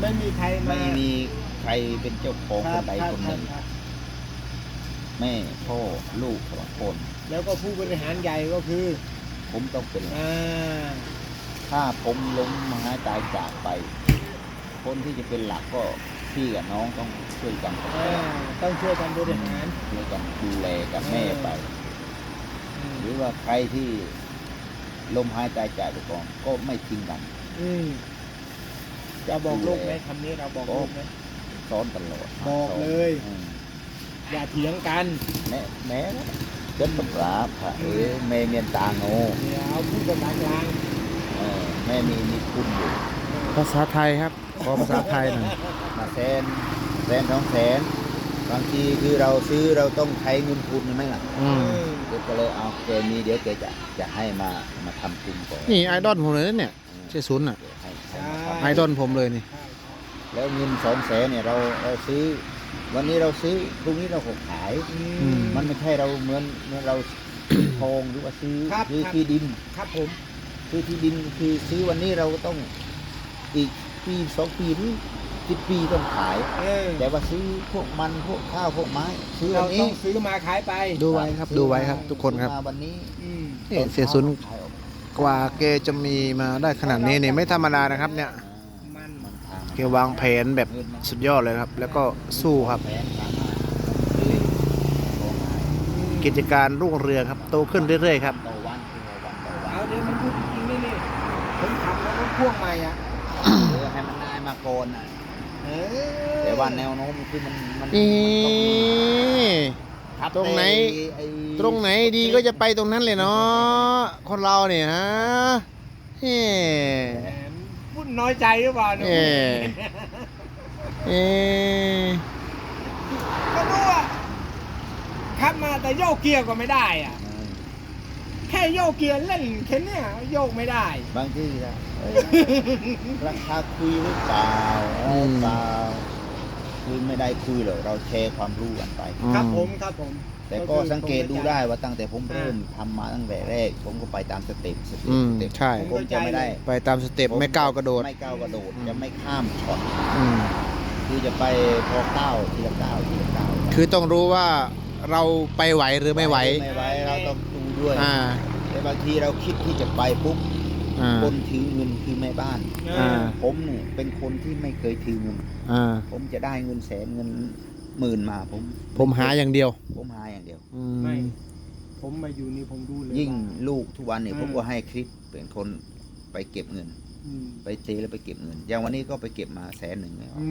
ไม่มีใครมา ไม่มีใครเป็นเจ้าของคครันบใดครับคนหครันึ่บงครับแม่พ่อลูกสองคน แล้วก็ผู้บริหารใหญ่ก็คือผมต้องเป็นอ่าถ้าผมล้มหายตายจากไป คนที่จะเป็นหลักก็พี่กับน้องต้องช่วยกันอ่าต้องช่วยกันบริหาร ช่วยกันดูแลกับแม่ไป อืมหรือว่าใครที่ล้มหายตายจากไปก่อนก็ไม่ทิ้งกัน อืม จะบอกลูกไหมคำนี้เราบอกลูกไหมสอนตลอดบอกสนเลยอืมอย่าเถียงกัน แม่แม่เจ็บปราบค่ะเออแม่เมียนตาโนเดี๋ยวพูดภาษากลางเออแม่มีมีคุณอยู่ภาษาไทยครับขอภาษาไทยหน่อยมาแสนแสนสองแสนบางทีคือเราซื้อเราต้องใช้เงินทุนใช่ไหมล่ะอืมเดี๋ยวก็เลยเอาแกมีเดี๋ยวแกจะจะให้มามาทำทุนก่อนนี่ไอดอลผมเลยนะเนี่ยเออเจ๊ซุนอะเดี๋ยว ให้ให้มาทำไอดอลผมเลยนี่ใช่แล้วเงินสองแสนเนี่ยเราเราซื้อ วันนี้เราซื้อพรุ่งนี้เราก็ขายอือืม มันไม่ใช่เราเหมือนเหมือนเรา ซื้อทองหรือว่าซื้อครับซื้อครับ ที่ดิน ครับผม ซื้อที่ดินคือซื้อวันนี้เราก็ต้องอีกปีสองปีหรือสิบปีต้องขาย เออแต่ว่าซื้อพวกมันพวกข้าวพวกไม้ซื้อเราวันต้นี้องซื้อมาขายไป ดูไว้ครับ ดูไว้ครับ ทุกคนครับ ซื้อมาวันนี้อืมนี่เสียซุน ขายออก กว่าแกจะมีมาได้ขนาดนี้เนี่ยไม่ธรรมดานะครับเนี่ยมันมันทางแกวางแผนแบบสุดยอดเลยครับ แล้วก็สู้ครับแผนสามารถซื้อของขายกิจการรุ่งเรืองครับ โตขึ้นเรื่อยๆครับต่อวันคือวันต่อวัเอานเดี๋ยวมันพูดจริงๆนี่นี่ผมขับแล้วรถพ่วงใหม่อะเออให้มันนายมาโกนอะเออแต่ว่าแนวโน้มคือมันมัน นี่มันต้องขับตรงไหน อ้อ้ตรงไหนดีก็จะไปตรงนั้นเลยเนาะคนเราเนี่ยฮะเฮ้ แหมพูดน้อยใจหรือเปล่าเนี่ยเอ๊ะเอ๊ะก็รู้ว่าขับมาแต่โยกเกียร์ก็ไม่ได้อะเออแค่โยกเกียร์เล่นแค่เนี้ยโยกไม่ได้ บางทีนะเออราคาคุยหรือเปล่าเออเปล่า คือไม่ได้คุยหรอกเราแชร์ความรู้กันไปครับผมครับผมแต่ก็สังเกตดูได้ว่าตั้งแต่ผมเริ่มทำมาตั้งแต่แรก ผมก็ไปตามสเต็ปสเต็ปอืมสเต็ปใช่ ผมจะไม่ได้ไปตามสเต็ปไม่ก้าวกระโดด ไม่ก้าวกระโดด อืม จะไม่ข้ามช็อตอืมคือจะไปพอก้าวทีละก้าวทีละก้าวคือต้องรู้ว่าเราไปไหวหรือไม่ไหว ไม่ไหวเราต้องดูด้วย อ่า แต่บางทีเราคิดที่จะไปปุ๊บ อ่า คนถือเงินคือแม่บ้าน อ่า ผมเนี่ยเป็นคนที่ไม่เคยถือเงิน อ่า ผมจะได้เงินแสนเงินหมื่นมาผม ผมหาอย่างเดียวผมหาอย่างเดียว อืไม่มผมมาอยู่นี่ผมดูเลยยิ่งว่า ลูกทุกวันเนี่ยอืม ผมก็ให้คลิปเป็นคนไปเก็บเงิน อืมไปเทแล้วไปเก็บเงิน อย่างวันนี้ก็ไปเก็บมาแสนหนึ่งแล้วอื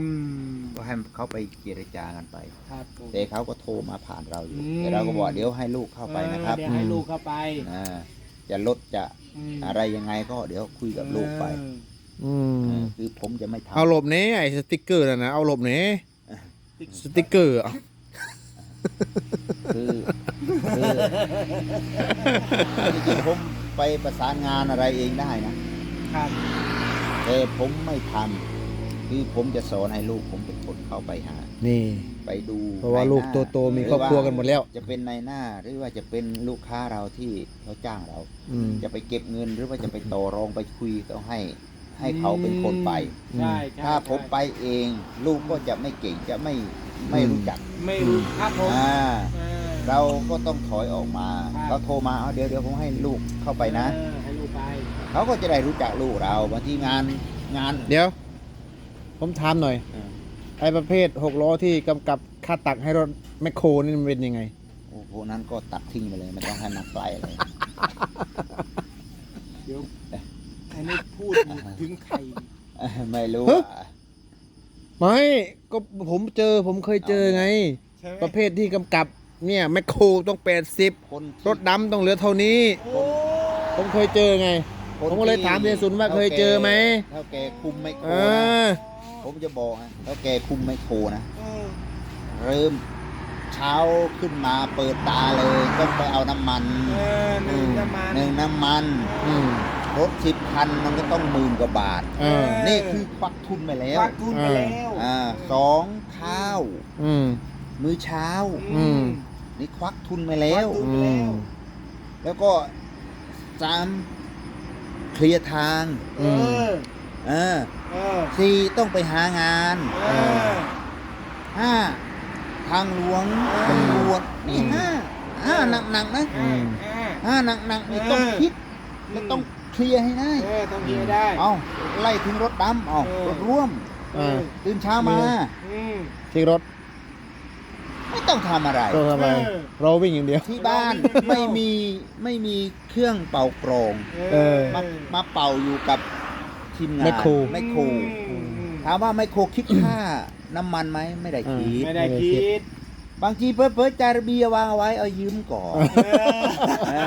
มก็ให้เขาไปเจรจากันไป ครับผม แต่เขาก็โทรมาผ่านเราอยู่ อืม แต่เราก็บอกเดี๋ยวให้ลูกเข้าไปนะครับเออเดี๋ยวให้ลูกเข้าไป อ่า จะลดจะมอะไรยังไงก็เดี๋ยวคุยกับลูกไปเอออืเอมอคือผมจะไม่ทำเอาหลบเนี้ไอ้สติกเกอร์น่ะนะเอาหลบเนี้สติกเกอร์อะคือคือจริงๆผมไปประสานงานอะไรเองได้นะครับแต่ผมไม่ทำคือผมจะสอนให้ลูกผมเป็นคนเข้าไปหา นี่ ไปดูเพราะว่าลูกในหน้โตๆมีครอบครัวกันหมดแล้ว จะเป็นในหน้าหรือว่าจะเป็นลูกค้าเราที่เขาจ้างเรา อืม จะไปเก็บเงินหรือว่าจะไปต่อรองไปคุยต้องให้ ให้เขาเป็นคนไป ใช่ใช่ถ้าผมไปเองลูกก็จะไม่เก่งจะไม่ไม่รู้จักไม่รู้ครับผมอ่าออเราก็ต้องถอยออกมาครับ เขาโทรมาเอาเดี๋ยวเดี๋ยวผมให้ลูกเข้าไปนะ เออให้ลูกไปเขาก็จะได้รู้จักลูกเราบางทีงานงานเดี๋ยว ผมถามหน่อย เออ ไอ้ประเภทหกล้อที่กำกับค่าตักให้รถแมคโครนี่มันเป็นยังไง โอ้โหนั้นก็ตัดทิ้งไปเลยไม่ต้องให้นักไกลเลยเดี๋ยวอันนี้พูดถึงใครไม่รู้ฮะอะไม่ก็ผมเจอผมเคยเจอไง ใช่ไหมประเภทที่กำกับเนี่ยแมคโครต้องแปดสิบคนที่ รถดำต้องเหลือเท่านี้ โอ้ผมเคยเจอไงคนผมก็เลยถามเสียสุนว่าเคยเจอไหม เท่าแกคุมไม่โคเอนะอ ผมจะบอกนะเท่าแกคุมไม่โคนะเออเริ่มเช้าขึ้นมาเปิดตาเลยต้องไปเอาน้ำมันเออหนึ่งน้ำมัน หนึ่งน้ำมันอืมรถสิบคันมันก็ต้องหมื่นกว่าบาท เออ นี่คือควักทุนไปแล้วควักทุนไปแล้วอ่าสองข้าว อืม มื้อเช้า อืม นี่ควักทุนไปแล้วควักทุนอืม แล้วก็สามเคลียร์ทาง เออ เออเออสี่ต้องไปหางานเออ ห้าทางหลวงเออตำรวจนี่อืม ห้าห้าหนักๆนะอืม เออ ห้าหนักๆนี่เออต้องคิดและต้องเคลียร์ให้ได้ เออต้องเฮียได้ เอาไล่ถึงรถดำเอาเออ รถร่วม เออ ตื่นเช้ามาอืมที่รถไม่ต้องทำอะไร ก็ทำไมเออ เราวิ่งอย่างเดียว ที่บ้านเราไม่ไม่ได้มีไม่มีเครื่องเป่ากรอง เออ มามาเป่าอยู่กับ ทีมงานแมคโคร แมคโครอืมอืมถามว่าไมคโครคิดค่าน้ำมันไหมไม่ได้คิด ไม่ได้คิด บางทีเพิ่เพิ่จารบีวางเอาไว้เอายืมก่อนเอออ่า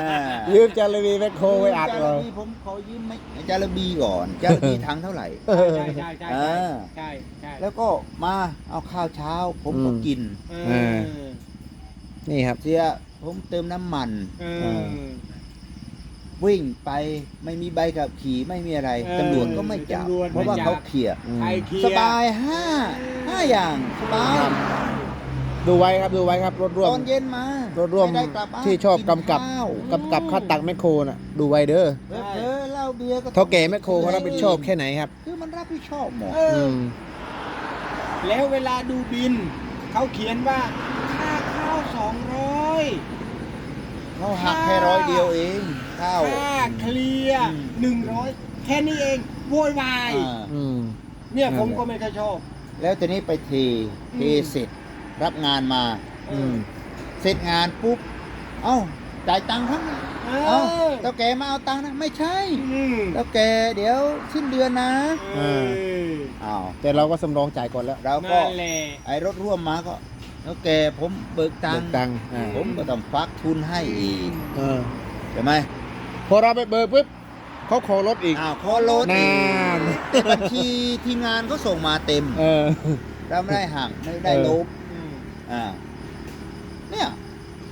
ยืมจารีวีแมคโครไว้อัดจาเลรยบีผมขอยืมไหมจารบีก่อนจารบีถังเท่าไหร่ ใช่ใช่ใช่เอใช่อใช่ใช่แล้วก็มาเอาข้าวเช้า ผมก็อืมกินเอเออนี่ครับเสียผมเติมน้ำมัน เอเอออ วิ่งไปไม่มีใบขับขี่ไม่มีอะไรเออตำรวจก็ไม่จับ ตำรวจเพราะว่าไม่จับ เขาเคลียร์อืมใครเคลียสร์บายห้าห้าอย่างสบายดูไว้ครับดูไว้ครับรถร่วมตอนเย็นมารถร่วมไได้กลับบ้านที่ชอบกำกับนข้าวกำกับค่าตักแมคโครน่ะดูไว้เด้อเผลอเผลอเหล้าเบียร์ก็เท่าแก่แมคโครเขารับผิดชอบแค่ไหนครับคือมันรับผิดชอบหมด เออือมแล้วเวลาดูบิน เขาเขียนว่าค่าข้าวสองร้อย เขาหักแค่ร้อยเดียวเองข้าว ค่าเคลียร์อืม หนึ่งร้อยแค่นี้เองโวยวายอ่า อืม เนี่ยนั่นผมแหละก็ไม่ค่อยชอบ แล้วทีนี้ไปเทเทอืม เสร็จรับงานมา อืม เสร็จงานปุ๊บ เอ้าจ่ายตังค์ครับเอเอ้าอเจ้าแกมาเอาตังค์นะ ไม่ใช่อืมเจ้าแกเดี๋ยวสิ้นเดือนนะเอออ้าวแต่เราก็สำรองจ่ายก่อนแล้ว เราก็นั่นแหละไอ้รถร่วมมาก็ เจ้าแกผมเบิกตังเบิกค์ตังค์อ่าผมก็ต้องฟักทุนให้อีกเออใช่ไหมพอเราไปเบิกปุ๊บเขาขอรถอีก อ้าวขอรถนอีกาน แต่บัญชีทีมงานก็ส่งมาเต็ม เออ เราไม่ได้หักไม่ได้เออลบอืมอ่าเนี่ย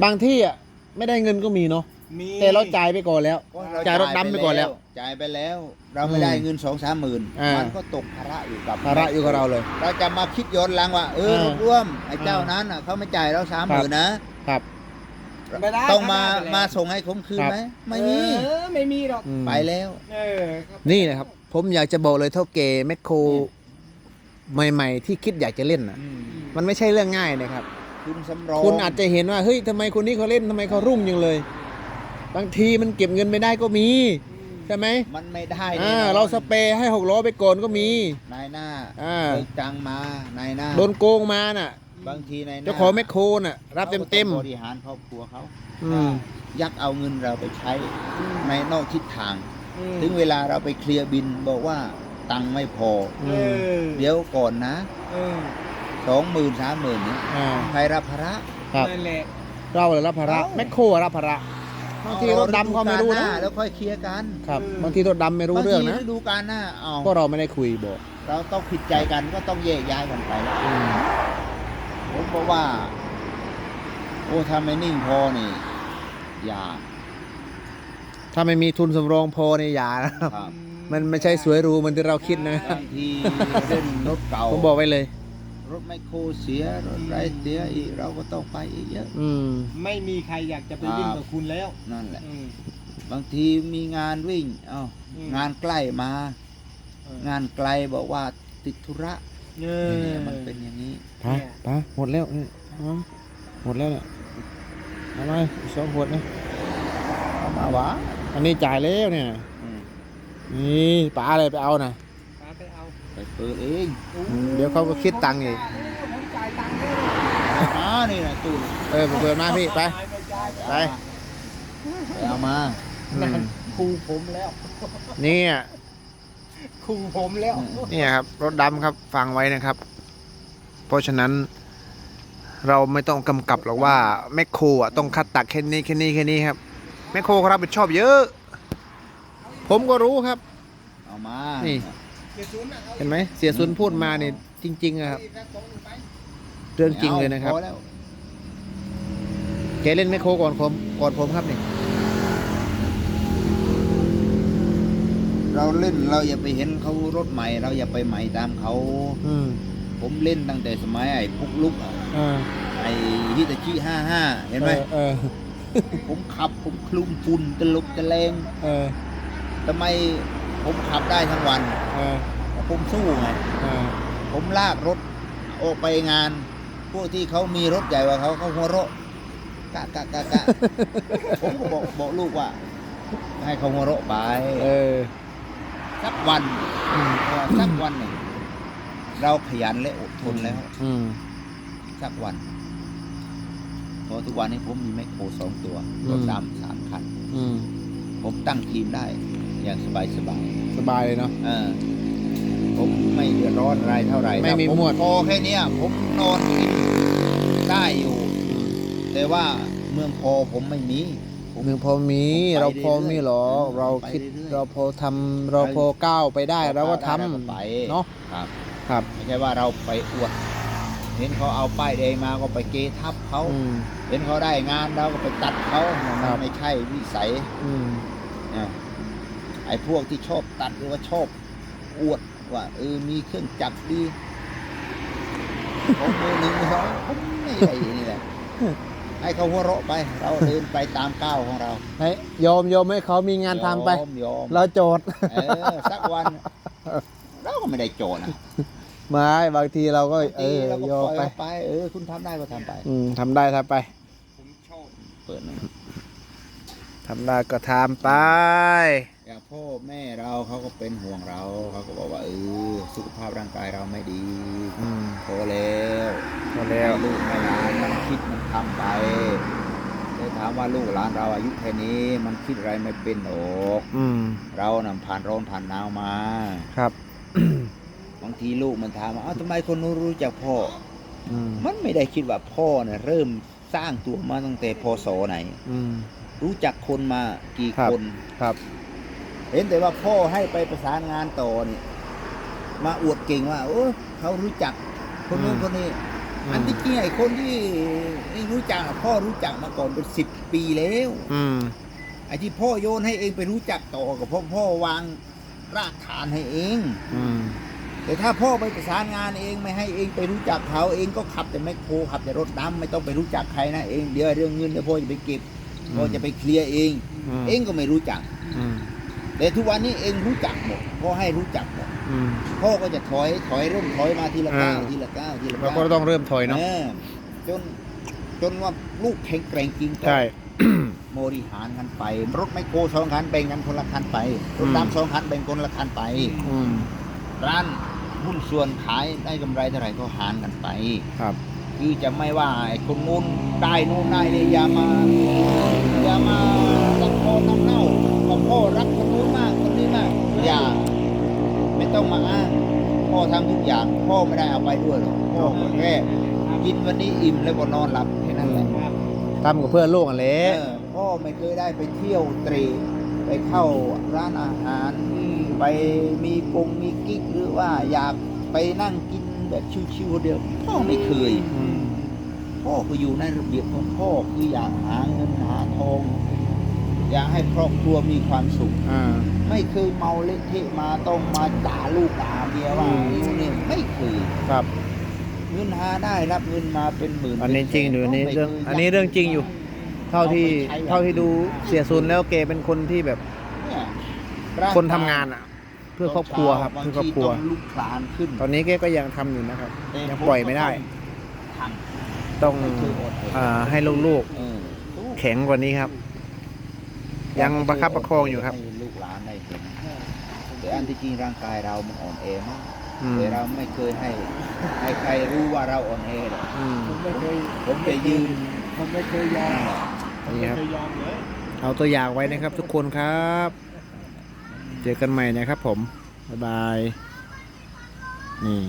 บางที่อะไม่ได้เงินก็มีเนาะ มีแต่เราจ่ายไปก่อนแล้ว ก็เจ่ายรถดำไปก่อนแล้วจ่ายไปแล้ว เราไม่ได้เงินสองสามหมื่นอ่ามั มันก็ตกภาระอยู่กับภาระอยู่กับเราเลย เราจะมาคิดย้อนหลังว่าเอออ่ารถร่วมไอ้เจ้าอ่านั้นน่ะเขาไม่จ่ายเราสามคหรับมื่นนะครับ ไม่ได้ต้องมาทำได้ไปแล้วมาส่งให้ผมคืนครับ ไหมไม่มีเออไม่มีหรอกอืมไปแล้ว เออครับนี่นะครับ ผมอยากจะบอกเลยเท่าเกแมคโครใหม่ ๆ ที่คิดอยากจะเล่นน่ะมันไม่ใช่เรื่องง่ายนะครับ คุณสำรองคุณอาจจะเห็นว่าเฮ้ยทำไมคนนี้เขาเล่นทำไมเขารุ่งยังเลย บางทีมันเก็บเงินไม่ได้ก็มีใช่ไหมมันไม่ได้อ่าแน่นอนเราสเปรย์ให้หกล้อไปก่อนก็มี นายหน้าอ่า เบิกตังค์มานายหน้าโดนโกงมาน่ะ บางทีนายหน้าเจ้าของแมคโครน่ะ รับเต็มเต็มขาก็ต้องบริหารครอบครัวเขาๆอืมยักเอาเงินเราไปใช้ในนอกทิศทางอืมถึงเวลาเราไปเคลียร์บินบอกว่าตังค์ไม่พอ เออเดี๋ยวก่อนนะเออสองหมื่นสามหมื่นนี้อ่าใครรับภาระ ครับ นั่นแหละเราเลยรับภาระเอ้าแมคโครรับภาระ บางทีรถดำเขาไม่รู้ฤดูกาลหนะน้าแล้วค่อยเคลียร์กันครับบางทีรถดำไม่รู้เรื่องนะบางทีฤดูกาลหน้าเอาเพราะเราไม่ได้คุยบอก เราต้องผิดใจกันก็ต้องแยกย้ายกันไปแล้วอืมผมบอกว่า โอ้ถ้าไม่นิ่งพอนี่ อย่า ถ้าไม่มีทุนสำรองพอในยอยานะครับครับ มันไม่ใช่สวยหรูเหมือนที่เราคิดนะบางทีเล่นรถเก่าผมบอกไว้เลย รถไมคโครเสียรถไรเสียอีกเราก็ต้องไปอีกเยอะ อืม ไม่มีใครอยากจะไปวิ่งกับคุณแล้วนั่นแหละ อืม บางทีมีงานวิ่ง เอ้าอืม งานใกล้มา เอองานไกลบอกว่าติดธุระเออ เนี่ยมันเป็นอย่างนี้ ไปไปหมดแล้วนี่เอาหมดแล้วเนี่ยเอามาอีกสองขวดนะเอามาวะอันนี้จ่ายแล้วเนี่ย อืมนี่ป๋าอะไรไปเอานะป้า ไปเอาไปเปิดเองอืมเดี๋ยวเขาก็คิดตังค์อีกผมจ่ายตังค์ด้วยอ่านี่นะตู้นี่เออเปิดมาพี่ไปไปไปเอามาอืนั่นมครูผมแล้วเนี่ยครูผมแล้วเนี่ยครับ รถดำครับฟังไว้นะครับ เพราะฉะนั้น เราไม่ต้องกำกับหรอกว่าแมคโครอะต้องคัดตักแค่นี้แค่นี้แค่นี้ครับแมคโครเขารับผิดชอบเยอะ ผมก็รู้ครับ เอามานี่ เจ็ดศูนย์น่ะเอาเห็นไหมเสียซุนพูดมาเนี่ยจริง ๆอะครับอีกสักสองหนึ่งไปเรื่องจริงเลยนะครับพอแล้วแกเล่นแมคโครก่อนผมก่อนผมครับนี่เราเล่นเราอย่าไปเห็นเขารถใหม่ เราอย่าไปใหม่ตามเขาอืมผมเล่นตั้งแต่สมัยไอ้พุกลุกอะอ่าไอ้ฮิตาชิห้าห้าเห็นไหมเออผมขับผมคลุมฝุ่นตลบตะแลงเออทำไม ผมขับได้ทั้งวันเออเผมสู้ไงอ่าผมลากรถออกไปงาน พวกที่เขามีรถใหญ่กว่าเขาเขาหัวเราะกะกะกะกะ ผมก็บอกบอกลูกว่า ให้เขาหัวเราะไปเออสักวันอืมว่าสักวันหนึ่งเราขยันและอดทนแล้วอืมสักวันเพราะทุกวันนี้ผมมีแมคโครสองตัวอืมรถดำสามคัน อืมผมตั้งทีมได้ อย่างสบายสบายสบายเลยเนาะๆเออผมไม่เดือดร้อนอะไรเท่าไหร่ไม่มีถ้าผหมวด พอแค่เนี้ยผมนอนกินได้อยู่ แต่ว่าเมืองพอผมไม่มีผมหนึ่งพอมีผมไปเราพอเรื่อยๆมีหรอเออเราไปคิดเรื่อยๆเราพอทำเราพอก้าวไปได้เราก็ทำได้เราไป เนาะครับ ครับไม่ใช่ว่าเราไปอวด เห็นเขาเอาป้ายแดงมาก็ไปเกทับเขา อืม เห็นเขาได้งานเราก็ไปตัดเขามันครับ ไม่ใช่วิสัยอืม นะไอ้พวกที่ชอบตัดหรือว่าชอบอวดว่าเออมีเครื่องจักรดีผมมือหนึ่งมือสองผมไม่ใช่นี่แหละให้เขาหัวเราะไป เราเดินไปตามก้าวของเราให้ยอมยอมให้เขามีงานทำไปยอมยอมเราโจทย์เออสักวันเราก็ไม่ได้โจรนะไม่บางทีเราก็บางเอทีอเราก็ยปอมล่อยไปเขาไป เออ คุณทำได้ก็ทำไปอืมทำได้ทำไปผมชอบเปิดหนึ่งทำได้ก็ทำไปอย่าง พ่อแม่เราเขาก็เป็นห่วงเราเขาก็บอกว่าเออสุขภาพร่างกายเราไม่ดีอืมพอแล้วพอแล้วให้ลูกให้หลานมันคิดมันทำไปเลยถามว่าลูกหลานเราอายุแค่นี้ มันคิดอะไรไม่เป็นหรอกอืมเรานำผ่านร้อนผ่านหนาวมา ครับ บางทีลูกมันถามว่าเอ้าทำไมคนนู้นรู้จักพ่อ อืมมันไม่ได้คิดว่าพ่อเนี่ยเริ่มสร้างตัวมาตั้งแต่พศไหน อืม รู้จักคนมากี่ครับ คน ครับ เห็นแต่ว่าพ่อให้ไปประสานงานต่อนี่มาอวดเก่งว่าโอ้เขารู้จักคนนู้นคนนี้อันที่จริงไอ้คนที่รู้จักอะพ่อรู้จักมาก่อนเป็นสิบปีแล้ว อืมไอ้ที่พ่อโยนให้เองไปรู้จักต่อกับพ่อพ่อวางรากฐานให้เอง อืมแต่ถ้าพ่อไปประสานงานเองไม่ให้เองไปรู้จักเขาเองก็ขับแต่แมคโครขับแต่รถดำไม่ต้องไปรู้จักใครนะเองเดี๋ยวเรื่องเงินเดี๋ยวพ่อจะไปเก็บพ่อจะไปเคลียร์เองมเองก็ไม่รู้จักอืม แต่ทุกวันนี้เองรู้จักหมดพ่อให้รู้จักหมดอืม พ่อก็จะถอยถอยเริ่มถอยมาทีละก้าวอ่า ทีละก้าวทีละเราก้าวก็ต้องเริ่มถอยเนาะเออจนจนว่าลูกแข็งแกร่งจริงก็ ใช่ บริหารกันไป รถไมคโครสองคันแบ่งกันคนละคันไปรถอืมดำสองคันแบ่งคนละคันไป อืมร้านหุ้นส่วนขายได้กำไรเท่าไหร่ก็หารกันไป ครับคือจะไม่ว่าไอ้คนนู้นได้นู้นได้เลยอย่ามาอย่ามาตัดคอน้ำเน่าว่า พ่อรักคนนู้นมากคนนี้มากอย่า ไม่ต้องมาอ้างพ่อทำทุกอย่าง พ่อไม่ได้เอาไปด้วยหรอกพ่อก็แค่กินวันนี้อิ่มแล้วก็นอนหลับแค่นั้นแหละครับทำกับเพื่อนลูกอะเละเออพ่อไม่เคยได้ไปเที่ยวเตรไปเข้าร้านอาหารไปมีปงมีกิ๊กหรือว่าอยากไปนั่งกินแบบชิวๆคนเดียว พ่อไม่เคยอืมพ่อก็อยู่ในระเบียบของพ่อคืออยากหาเงินหาทอง อยากให้ครอบครัวมีความสุข อ่า ไม่เคยเมาเละเทะมาต้องมาด่าลูกด่าเมียว่าอืมนี่นี่ไม่เคยครับ เงินหาได้รับเงินมาเป็นหมื่นอันนี้จริงอยู่อันนี้ไม่เรื่องคยอันนี้เรื่องจริงอยู่ เท่าที่เอาไปใช้อย่างเท่าที่ดูเสียซุนแล้วแกเป็นคนที่แบบเนี่ยร่กยคนทำงานอะ เพื่อครอบครัวครับบางเพื่อครอบทีครัวต้องลุกคลานขึ้นตอนนี้แกก็ยังทำอยู่นะครับแต่ยังผปล่อยไม่ได้ทต้องไม่เคยอดเลยอ่าให้ลูกำเออสู้ๆแข็งกว่านี้ครับ ยังประคับประคองอยู่ครับ ให้ลูกหลานได้เห็นแต่อันที่จริงร่างกายเรามันอ่อนแอมากอืมแต่เราไม่เคยให้ให้ใครรู้ว่าเราอ่อนแอหรอกอืม ผมไม่เคยผมจะยืนผมไม่เคยยอมผมนี่ไม่ครับ เคยยอมเลย เอาตัวอย่างไว้นะครับทุกคนครับ เจอกันใหม่นะครับผม บ๊ายบาย นี่